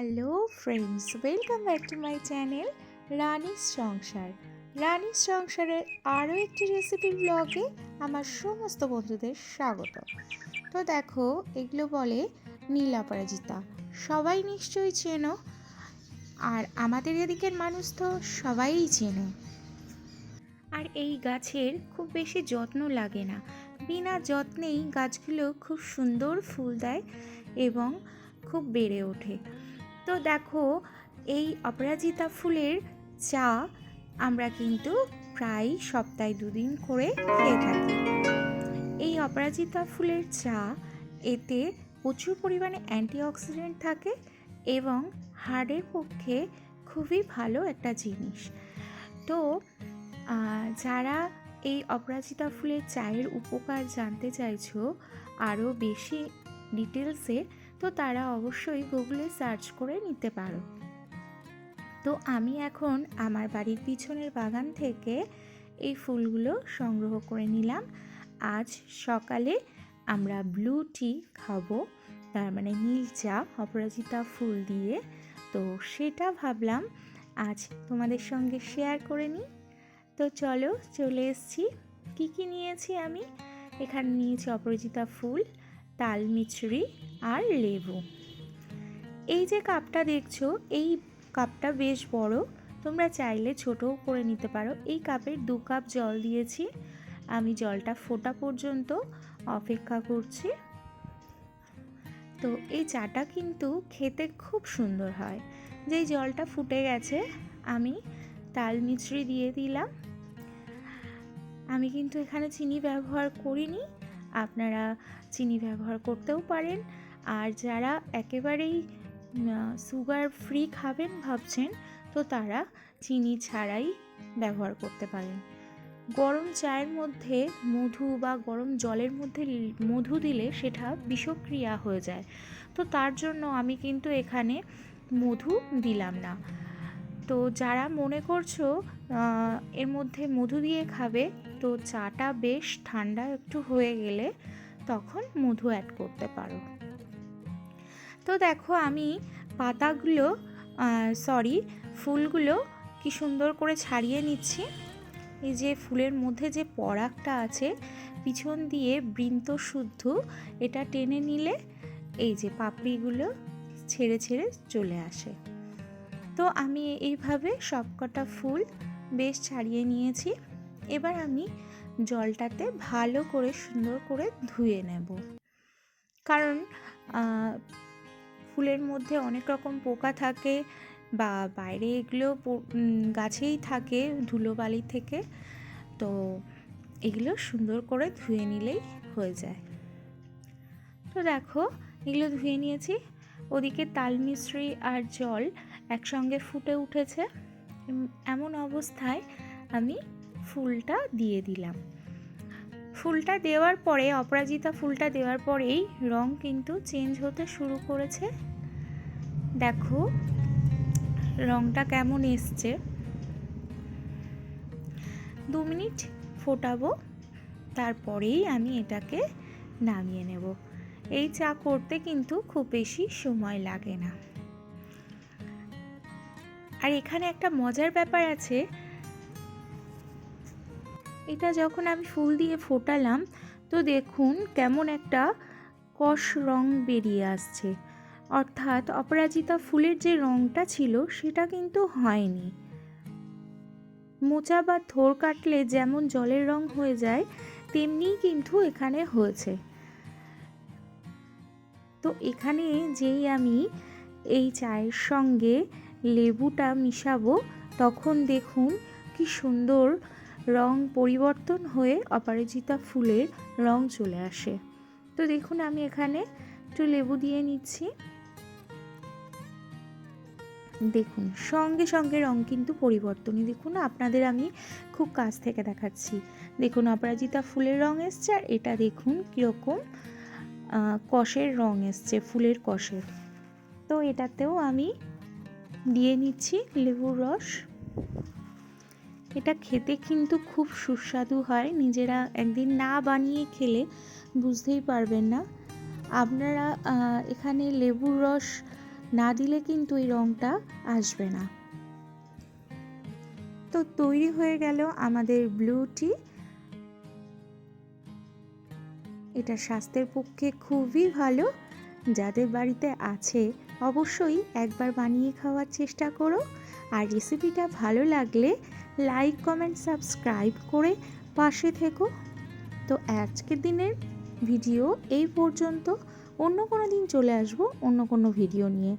Hello friends welcome back to my channel রানীর সংসার রানীর সংসারের আরও একটি রেসিপি ব্লগে আমার সমস্ত বন্ধুদের স্বাগত। তো দেখো, এগুলো বলে নীল অপরাজিতা। সবাই নিশ্চয়ই চেনো, আর আমাদের এদিকের মানুষ তো সবাই চেনে। আর এই গাছের খুব বেশি যত্ন লাগে না। বিনা যত্নেই গাছগুলো খুব সুন্দর ফুল দেয় এবং খুব বেড়ে ওঠে। তো দেখো, এই অপরাজিতা ফুলের চা আমরা কিন্তু প্রায় সপ্তাহে দুদিন করে খেয়ে থাকি। এই অপরাজিতা ফুলের চা এতে প্রচুর পরিমাণে অ্যান্টিঅক্সিডেন্ট থাকে এবং হাড়ের পক্ষে খুবই ভালো একটা জিনিস। তো যারা এই অপরাজিতা ফুলের চায়ের উপকার জানতে চাইছো, আরও বেশি ডিটেলসে তো তারা অবশ্যই গুগলে সার্চ করে নিতে পারো। তো আমি এখন আমার বাড়ির পিছনের বাগান থেকে এই ফুলগুলো সংগ্রহ করে নিলাম। আজ সকালে আমরা ব্লু টি খাব, তার মানে নীল চা, অপরাজিতা ফুল দিয়ে। তো সেটা ভাবলাম আজ তোমাদের সঙ্গে শেয়ার করে নিই। তো চলো চলে এসছি। কী কী নিয়েছি আমি? এখানে নিয়েছি অপরাজিতা ফুল তাল মিছরি আর লেবু। এই যে কাপটা দেখছ, এই কাপটা বেশ বড়। তোমরা চাইলে ছোটও করে নিতে পারো। এই কাপের দু কাপ জল দিয়েছি। আমি জলটা ফোটা পর্যন্ত অপেক্ষা করছি। তো এই চাটা কিন্তু খেতে খুব সুন্দর হয়। যেই জলটা ফুটে গেছে, আমি তাল মিছরি দিয়ে দিলাম। আমি কিন্তু এখানে চিনি ব্যবহার করিনি। আপনারা চিনি ব্যবহার করতেও পারেন। আর যারা একেবারেই সুগার ফ্রি খাবেন ভাবছেন, তো তারা চিনি ছাড়াই ব্যবহার করতে পারেন। গরম চায়ের মধ্যে মধু বা গরম জলের মধ্যে মধু দিলে সেটা বিষক্রিয়া হয়ে যায়। তো তার জন্য আমি কিন্তু এখানে মধু দিলাম না। তো যারা মনে করছ এর মধ্যে মধু দিয়ে খাবে তো চাটা বেশ ঠান্ডা একটু হয়ে গেলে তখন মধু অ্যাড করতে পারো। তো দেখো আমি পাতাগুলো সরি ফুলগুলো কি সুন্দর করে ছাড়িয়ে নিচ্ছি। এই যে ফুলের মধ্যে যে পরাগটা আছে, পিছন দিয়ে বৃন্ত শুদ্ধ, এটা টেনে নিলে এই যে পাপড়িগুলো ছেড়ে ছেড়ে চলে আসে। তো আমি এইভাবে সবকটা ফুল বেশ ছাড়িয়ে নিয়েছি। এবার আমি জলটাতে ভালো করে সুন্দর করে ধুয়ে নেব। কারণ ফুলের মধ্যে অনেক রকম পোকা থাকে বা বাইরে এগুলো গাছেই থাকে ধুলোবালি থেকে, তো এগুলো সুন্দর করে ধুয়ে নিলেই হয়ে যায়। তো দেখো, এগুলো ধুয়ে নিয়েছি। ওদিকে তাল মিশ্রি আর জল একসঙ্গে ফুটে উঠেছে। এমন অবস্থায় আমি ফুলটা দিয়ে দিলাম। ফুলটা দেওয়ার পরে, অপরাজিতা ফুলটা দেওয়ার পরেই রং কিন্তু চেঞ্জ হতে শুরু করেছে। দেখো, রংটা কেমন এসছে। দু মিনিট ফোটাবো, তারপরেই আমি এটাকে নামিয়ে নেব। এই চা করতে কিন্তু খুব বেশি সময় লাগে না। আর এখানে একটা মজার ব্যাপার আছে এটা যখন আমি ফুল দিয়ে ফোটালাম, তো দেখুন কেমন একটা কষ রং বেরিয়ে আসছে। অর্থাৎ অপরাজিতা ফুলের যে রংটা ছিল, সেটা কিন্তু হয়নি। মোচা বা থোর কাটলে যেমন জলের রং হয়ে যায় তেমনিই কিন্তু এখানে হয়েছে। তো এখানে যেই আমি এই চায়ের সঙ্গে লেবুটা মিশাবো, তখন দেখুন কি সুন্দর রং পরিবর্তন হয়ে অপরাজিতা ফুলের রং চলে আসে। তো দেখুন, আমি এখানে একটু লেবু দিয়ে নিচ্ছি। দেখুন, সঙ্গে সঙ্গে রং কিন্তু পরিবর্তনই। দেখুন, আপনাদের আমি খুব কাছ থেকে দেখাচ্ছি। দেখুন, অপরাজিতা ফুলের রং এসছে আর এটা দেখুন কীরকম কষের রং এসছে, ফুলের কষের। তো এটাতেও আমি দিয়ে নিচ্ছি লেবুর রস। এটা খেতে কিন্তু খুব সুস্বাদু হয়। নিজেরা একদিন না বানিয়ে খেলে বুঝতেই পারবেন না। আপনারা এখানে লেবুর রস না দিলে কিন্তু এই রঙটা আসবে না। তো তৈরি হয়ে গেল আমাদের ব্লু টি এটা স্বাস্থ্যের পক্ষে খুবই ভালো। যাদের বাড়িতে আছে, অবশ্যই একবার বানিয়ে খাওয়ার চেষ্টা করো। আর রেসিপিটা ভালো লাগলে লাইক কমেন্ট সাবস্ক্রাইব করে পাশে থেকো। তো আজকের দিনের ভিডিও এই পর্যন্ত। অন্য কোনো দিন চলে আসব অন্য কোনো ভিডিও নিয়ে।